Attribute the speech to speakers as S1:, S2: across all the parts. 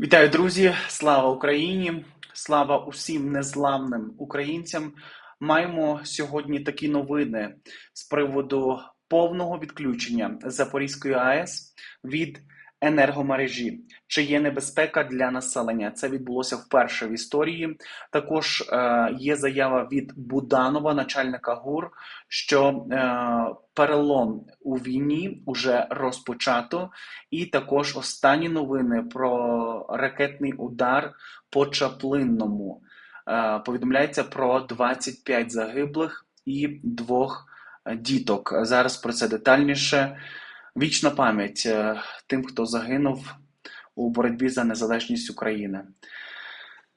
S1: Вітаю, друзі! Слава Україні! Слава усім незламним українцям! Маємо сьогодні такі новини з приводу повного відключення Запорізької АЕС від енергомережі. Чи є небезпека для населення? Це відбулося вперше в історії. Також е, є заява від Буданова, начальника ГУР, що е, перелом у війні вже розпочато, і також останні новини про ракетний удар по Чаплинному. Е, повідомляється про 25 загиблих і двох діток. Зараз про це детальніше. Вічна пам'ять е, тим, хто загинув у боротьбі за незалежність України.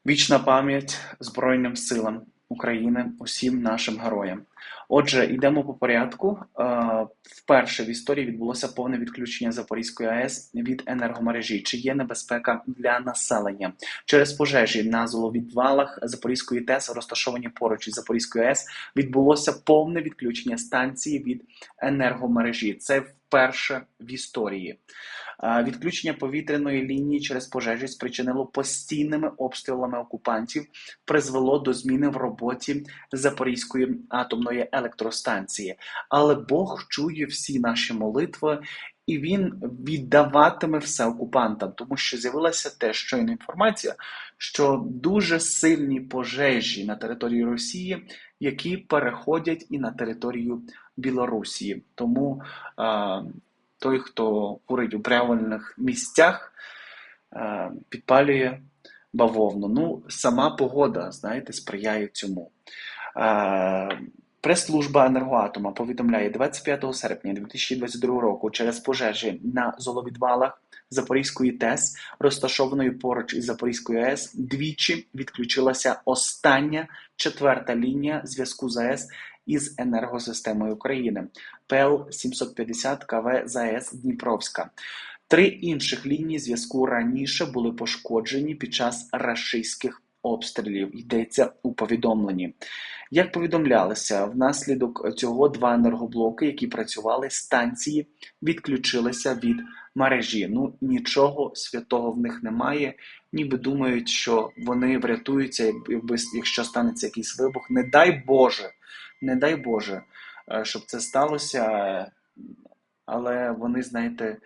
S1: Вічна пам'ять Збройним силам України, усім нашим героям. Отже, йдемо по порядку. Е, вперше в історії відбулося повне відключення Запорізької АЕС від енергомережі. Чи є небезпека для населення через пожежі на золовідвалах Запорізької ТЕС, розташовані поруч із Запорізькою АЕС, відбулося повне відключення станції від енергомережі. Це вперше в історії. Відключення повітряної лінії через пожежі спричинило постійними обстрілами окупантів, призвело до зміни в роботі Запорізької атомної електростанції. Але Бог чує всі наші молитви. І він віддаватиме все окупантам, тому що з'явилася теж щойна інформація, що дуже сильні пожежі на території Росії, які переходять і на територію Білорусі. Тому а, той, хто курить у правильних місцях, а, підпалює бавовну. Ну, сама погода, знаєте, сприяє цьому. А, Прес-служба енергоатома повідомляє 25 серпня 2022 року через пожежі на золовідвалах Запорізької ТЕС, розташованої поруч із Запорізькою АЕС, двічі відключилася остання четверта лінія зв'язку з АЕС із енергосистемою України ПЛ 750 КВ ЗАЕС Дніпровська. Три інших лінії зв'язку раніше були пошкоджені під час рашистських обстрілів. Йдеться у повідомленні. Як повідомлялося, внаслідок цього два енергоблоки, які працювали станції, відключилися від мережі. Ну нічого святого в них немає, ніби думають, що вони врятуються, якби якщо станеться якийсь вибух. Не дай Боже, не дай Боже, е, щоб це сталося, але вони, знаєте,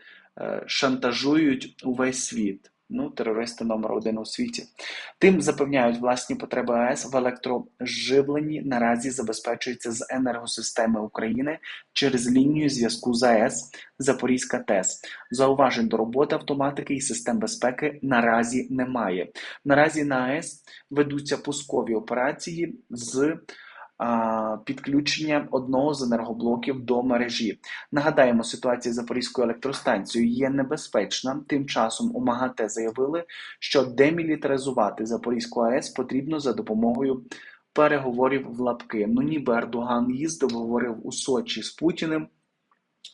S1: е, шантажують увесь світ. Ну, терористи номер один у світі. Тим запевняють, власні потреби АЕС в електроживленні наразі забезпечуються з енергосистеми України через лінію зв'язку з АЕС Запорізька ТЕС. Зауважень до роботи автоматики і систем безпеки наразі немає. Наразі на АЕС ведуться пускові операції з підключення одного з енергоблоків до мережі. Нагадаємо, ситуація з Запорізькою електростанцією є небезпечна. Тим часом у МАГАТЕ заявили, що демілітаризувати Запорізьку АЕС потрібно за допомогою переговорів в лапки. Ну ніби Ердоган їздив, говорив у Сочі з Путіним.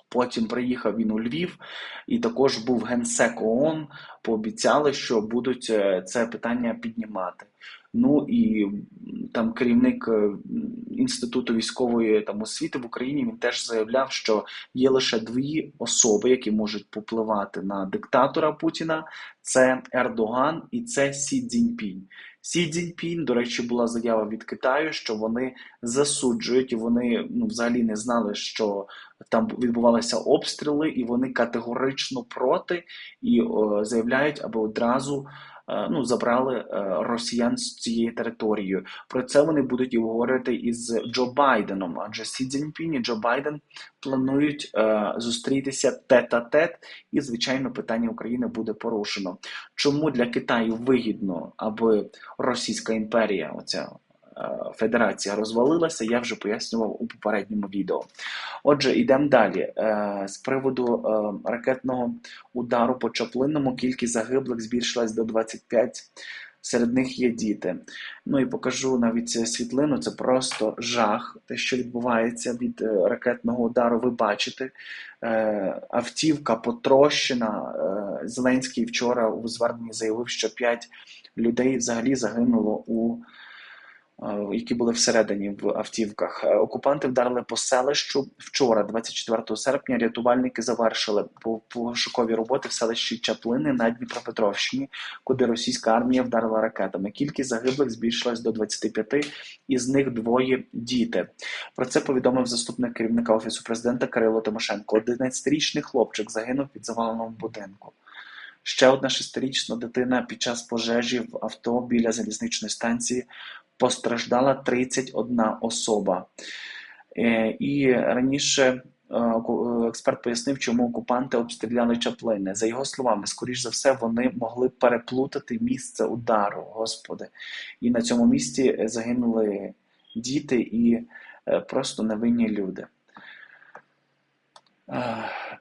S1: Потім приїхав він у Львів, і також був генсек ООН, Пообіцяли, що будуть е, це питання піднімати. Ну і там керівник е, інституту військової там освіти в Україні він теж заявляв, що є лише дві особи, які можуть попливати на диктатора Путіна: це Ердоган і це Сі Цзіньпінь. Сі Цзіньпін, до речі, була заява від Китаю, що вони засуджують і вони ну, взагалі не знали, що там відбувалися обстріли, і вони категорично проти і о, заявляють, аби одразу. Е, ну, забрали е, росіян з цієї території. Про це вони будуть говорити із Джо Байденом. Адже Сі Цзіньпін і Джо Байден планують е, зустрітися тет-а-тет, і звичайно, питання України буде порушено. Чому для Китаю вигідно, аби Російська імперія, оця Федерація розвалилася, я вже пояснював у попередньому відео. Отже, йдемо далі. Е, з приводу е, ракетного удару по Чаплинному кількість загиблих збільшилась до 25. Серед них є діти. Ну і покажу навіть світлину. Це просто жах. Те, що відбувається від е, ракетного удару, ви бачите. Автівка потрощена. Зеленський вчора у зверненні заявив, що 5 людей взагалі загинуло у які були всередині в автівках. Е, Окупанти вдарили по селищу вчора, 24 серпня. Рятувальники завершили пошукові роботи в селищі Чаплини на Дніпропетровщині, куди російська армія вдарила ракетами. Кількість загиблих збільшилась до 25, із них двоє діти. Про це повідомив заступник керівника офісу президента Кирило Тимошенко. 11-річний хлопчик загинув під заваленому будинку. Ще одна шестирічна дитина під час пожежі в авто біля залізничної станції постраждала 31 особа. Е, І раніше е, експерт пояснив, чому окупанти обстріляли Чаплини. За його словами, скоріш за все, вони могли переплутати місце удару, господи. І на цьому місці загинули діти і е, просто невинні люди.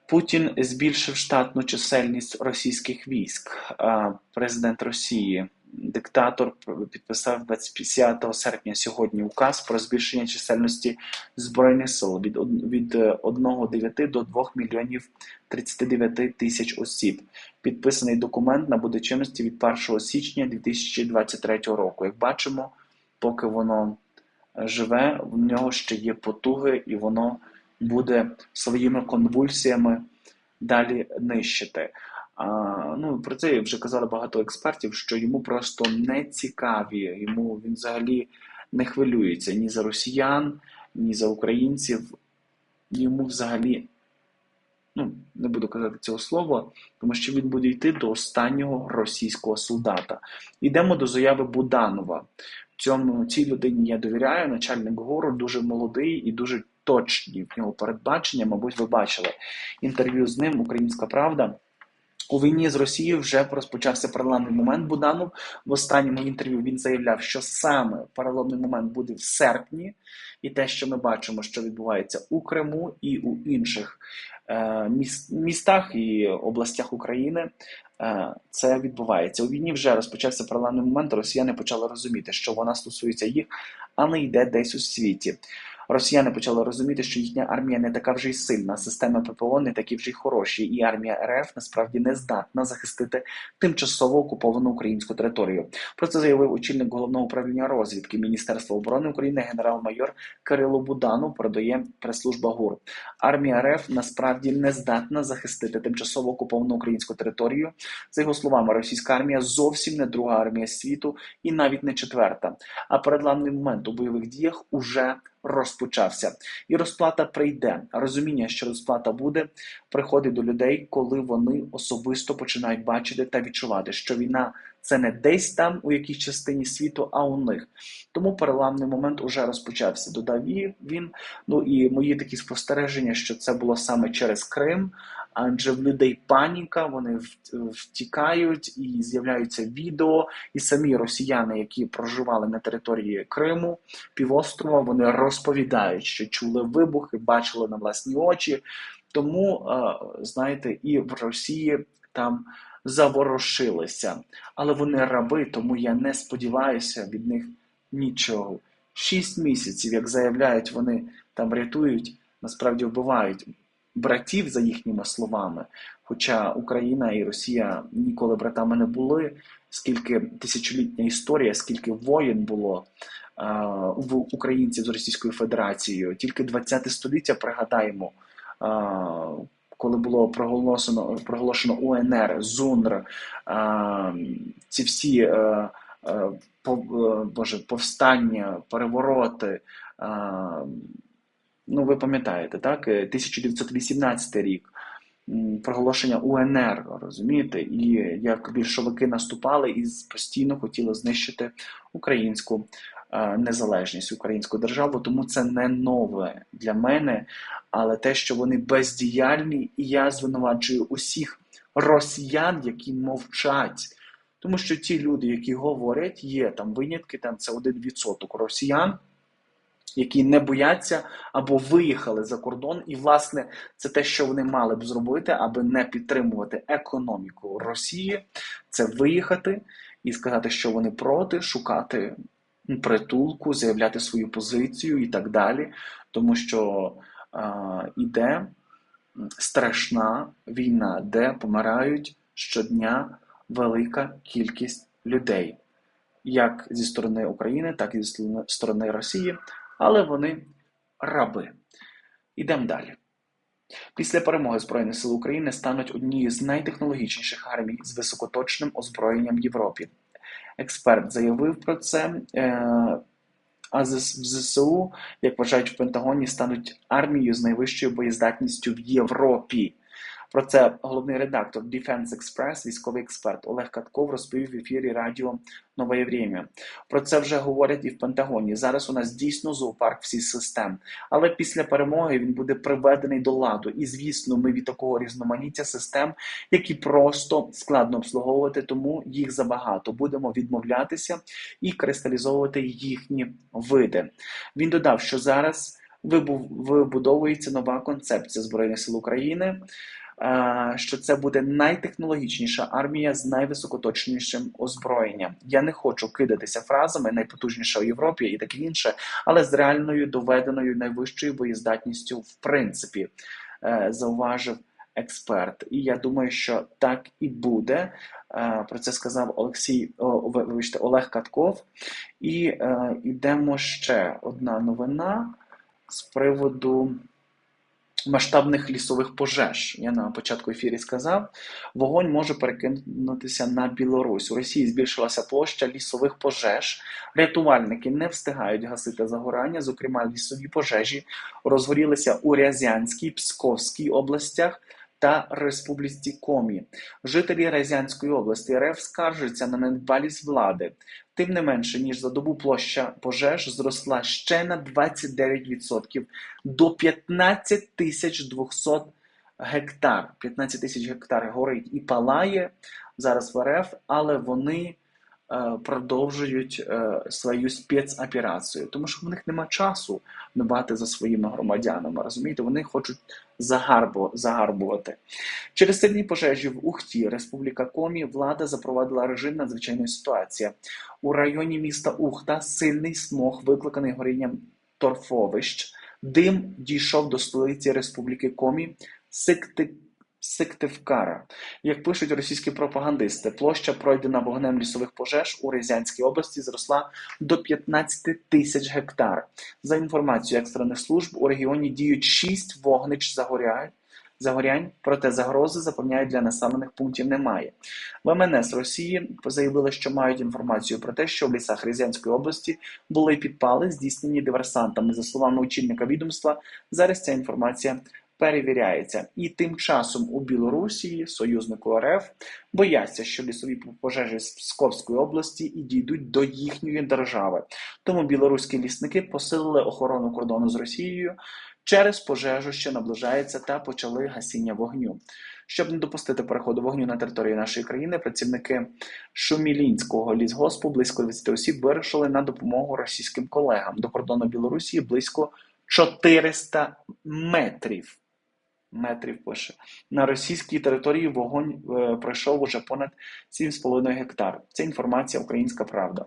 S1: Е, Путін збільшив штатну чисельність російських військ. Е, Президент Росії, диктатор, підписав 25 серпня сьогодні указ про збільшення чисельності збройних сил від від е, 1,9 до 2 мільйонів 39 тисяч осіб. Підписаний документ набуде чинності від 1 січня 2023 року. Як бачимо, поки воно е, живе, в нього ще є потуги, і воно буде своїми конвульсіями далі нищити. А, ну, про це вже казали багато експертів, що йому просто не цікаві, йому він взагалі не хвилюється ні за росіян, ні за українців. Йому взагалі, ну, не буду казати цього слова, тому що він буде йти до останнього російського солдата. Йдемо до заяви Буданова. Цьому цій людині я довіряю. Начальник гору дуже молодий і дуже точні в нього передбачення. Мабуть, ви бачили інтерв'ю з ним. Українська правда. У війні з Росією вже розпочався парламентний момент. Буданов в останньому інтерв'ю він заявляв, що саме паралельний момент буде в серпні, і те, що ми бачимо, що відбувається у Криму і у інших е, містах і областях України. е, Це відбувається у війні. Вже розпочався паралельний момент. Росіяни почали розуміти, що вона стосується їх, а не йде десь у світі. Росіяни почали розуміти, що їхня армія не така вже й сильна, системи ППО не такі вже й хороші, і армія РФ насправді не здатна захистити тимчасово окуповану українську територію. Про це заявив очільник головного управління розвідки Міністерства оборони України генерал-майор Кирило Буданов. Передає прес-служба ГУР. Армія РФ насправді не здатна захистити тимчасово окуповану українську територію. За його словами, російська армія зовсім не друга армія світу і навіть не четверта. А передламний момент у бойових діях уже розпочався, і розплата прийде. Розуміння, що розплата буде, приходить до людей, коли вони особисто починають бачити та відчувати, що війна це не десь там у якійсь частині світу, а у них. Тому переламний момент уже розпочався. Додав він. Ну і мої такі спостереження, що це було саме через Крим. Адже в людей паніка, вони втікають і з'являються відео, і самі росіяни, які проживали на території Криму, півострова, вони розповідають, що чули вибухи, бачили на власні очі. Тому, е, знаєте, і в Росії там заворушилися. Але вони раби, тому я не сподіваюся від них нічого. Шість місяців, як заявляють, вони там рятують, насправді вбивають братів за їхніми словами. Хоча Україна і Росія ніколи братами не були, скільки тисячолітня історія, скільки воєн було в українців з Російською Федерацією. Тільки 20 століття пригадаємо, коли було проголошено, проголошено УНР, ЗУНР, е, ці всі е, е, Боже, повстання, перевороти. Ну, ви пам'ятаєте, так? Е, 1918 рік, проголошення УНР, розумієте, і як більшовики наступали і постійно хотіли знищити українську незалежність, українську державу. Тому це не нове для мене, але те, що вони бездіяльні, і я звинувачую усіх росіян, які мовчать. Тому що ті люди, які говорять, є там винятки, там це один відсоток росіян які не бояться або виїхали за кордон, і власне це те, що вони мали б зробити, аби не підтримувати економіку Росії, це виїхати і сказати, що вони проти, шукати притулку, заявляти свою позицію і так далі, тому що е, іде страшна війна, де помирають щодня велика кількість людей. як зі сторони України, так і зі сторони- Росії, але вони раби. Ідемо далі. Після перемоги Збройних сил України стануть однією з найтехнологічніших армій з високоточним озброєнням Європі. Експерт заявив про це. е, А в ЗСУ, як вважають в Пентагоні, стануть армією з найвищою боєздатністю в Європі. Про це головний редактор Defense Express, військовий експерт Олег Катков розповів в ефірі радіо Нове Время. Про це вже говорять і в Пентагоні. Зараз у нас дійсно зоопарк всіх систем, але після перемоги він буде приведений до ладу. І звісно, ми від такого різноманіття систем, які просто складно обслуговувати, тому їх забагато. Будемо відмовлятися і кристалізовувати їхні види. Він додав, що зараз вибу- вибудовується нова концепція Збройних сил України. Е, Що це буде найтехнологічніша армія з найвисокоточнішим озброєнням. Я не хочу кидатися фразами найпотужніша у Європі і таке інше, але з реальною доведеною найвищою боєздатністю, в принципі, е, зауважив експерт. І я думаю, що так і буде. Е, Про це сказав Олексій вибачте, Олег Катков. І йдемо ще одна новина з приводу масштабних лісових пожеж. Я на початку ефірі сказав, вогонь може перекинутися на Білорусь. У Росії збільшилася площа лісових пожеж. Рятувальники не встигають гасити загорання. Зокрема, лісові пожежі розгорілися у Рязянській Псковській областях. Та Республіці Комі. Жителі Разянської області РФ скаржаться на недбалість влади. Тим не менше, ніж за добу площа пожеж зросла ще на 29% до 15 тисяч 200 гектар. 15 тисяч гектар горить і палає зараз в РФ, але вони продовжують е, свою спецоперацію, тому що в них нема часу дбати за своїми громадянами. Розумієте, вони хочуть загарбу, загарбувати. Через сильні пожежі в Ухті, Республіка Комі, влада запровадила режим надзвичайної ситуації. У районі міста Ухта сильний смог, викликаний горінням торфовищ. Дим дійшов до столиці Республіки Комі Сикти... Сиктивкара. Як пишуть російські пропагандисти, площа пройдена вогнем лісових пожеж у Рязанській області зросла до 15 тисяч гектар. За інформацією екстрених служб, у регіоні діють 6 вогнич загорянь, загорянь, проте загрози запевняють для населених пунктів немає. В МНС Росії заявили, що мають інформацію про те, що в лісах Рязанської області були підпали, здійснені диверсантами. За словами очільника відомства, зараз ця інформація перевіряється. І тим часом у Білорусі, союзнику РФ, бояться, що лісові пожежі з Псковської області і дійдуть до їхньої держави. Тому білоруські лісники посилили охорону кордону з Росією через пожежу, що наближається, та почали гасіння вогню. Щоб не допустити переходу вогню на території нашої країни, працівники Шумілінського лісгоспу близько 20 осіб вирішили на допомогу російським колегам. До кордону Білорусі близько 400 метрів. Метрів пише. На російській території вогонь е, пройшов уже понад 7,5 гектар. Це інформація Українська Правда.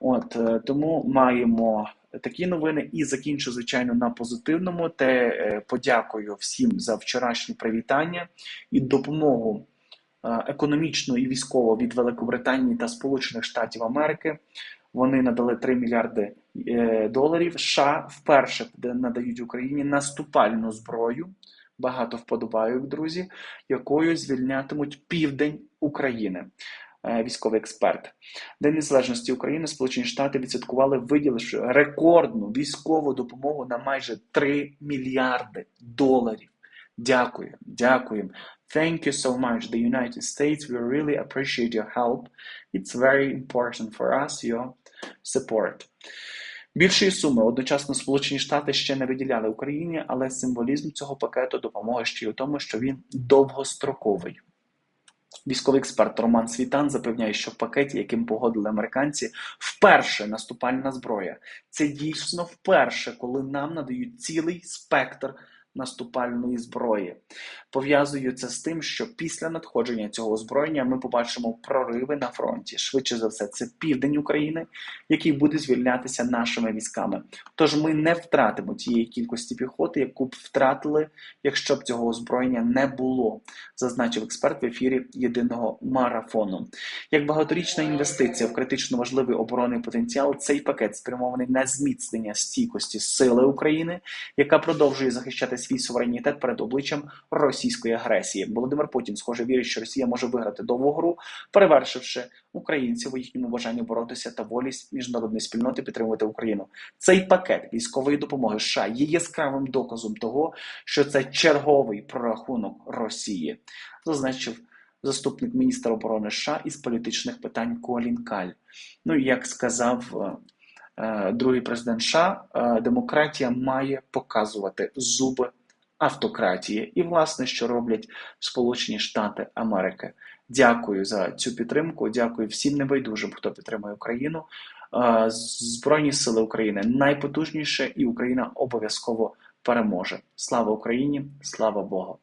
S1: От е, тому маємо такі новини і закінчу, звичайно, на позитивному. Те е, подякую всім за вчорашнє привітання і допомогу е, економічну і військову від Великобританії та Сполучених Штатів Америки. Вони надали 3 мільярди е, доларів. США вперше надають Україні наступальну зброю. Багато вподобайок, друзі, якою звільнятимуть південь України. Е, Військовий експерт. День Незалежності України Сполучені Штати відсвяткували, виділивши рекордну військову допомогу на майже 3 мільярди доларів. Дякую, дякуємо. Thank you so much, the United States. We really appreciate your help. It's very important for us, your support. Більшої суми одночасно Сполучені Штати ще не виділяли Україні, але символізм цього пакету допомоги ще й у тому, що він довгостроковий. Військовий експерт Роман Світан запевняє, що в пакеті, яким погодили американці, вперше наступальна зброя. Це дійсно вперше, коли нам надають цілий спектр наступальної зброї. Пов'язую це з тим, що після надходження цього озброєння ми побачимо прориви на фронті. Швидше за все, це південь України, який буде звільнятися нашими військами. Тож ми не втратимо тієї кількості піхоти, яку б втратили, якщо б цього озброєння не було, зазначив експерт в ефірі єдиного марафону. Як багаторічна інвестиція в критично важливий оборонний потенціал, цей пакет спрямований на зміцнення стійкості сили України, яка продовжує захищати свій суверенітет перед обличчям російської агресії. Володимир Путін, схоже, вірить, що Росія може виграти довгу гру, перевершивши українців у їхньому бажанні боротися та волість міжнародної спільноти підтримувати Україну. Цей пакет військової допомоги США є яскравим доказом того, що це черговий прорахунок Росії, зазначив заступник міністра оборони США із політичних питань Колін Каль. Ну і як сказав е, другий президент США, е, демократія має показувати зуби автократії, і власне, що роблять Сполучені Штати Америки. Дякую за цю підтримку. Дякую всім небайдужим, хто підтримує Україну. Е, Збройні сили України найпотужніше, і Україна обов'язково переможе. Слава Україні! Слава Богу!